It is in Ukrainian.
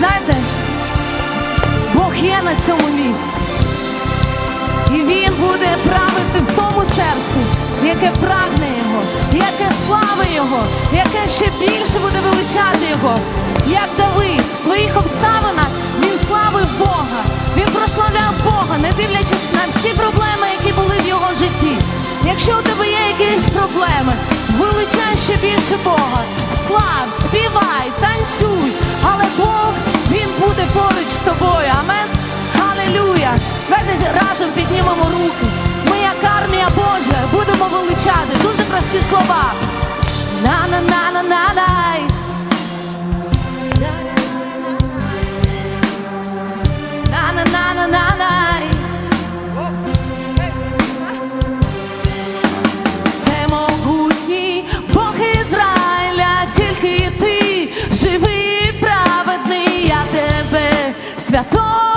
знаєте, Бог є на цьому місці. І Він буде правити в тому серці, яке прагне Його, яке слави Його, яке ще більше буде величати Його. Як Давид в своїх обставинах він славив Бога, він прославляв Бога, не дивлячись на всі проблеми, які були в його житті. Якщо у тебе є якісь проблеми, величай ще більше Бога. Слав, співай, танцюй. Піднімемо руки. Ми, як армія Божа, будемо величати. Дуже прості слова. На-на-на-на-на-най. На-на-на-на-на-най. Всемогутній Бог Ізраїля, тільки ти живий, праведний, я тебе святого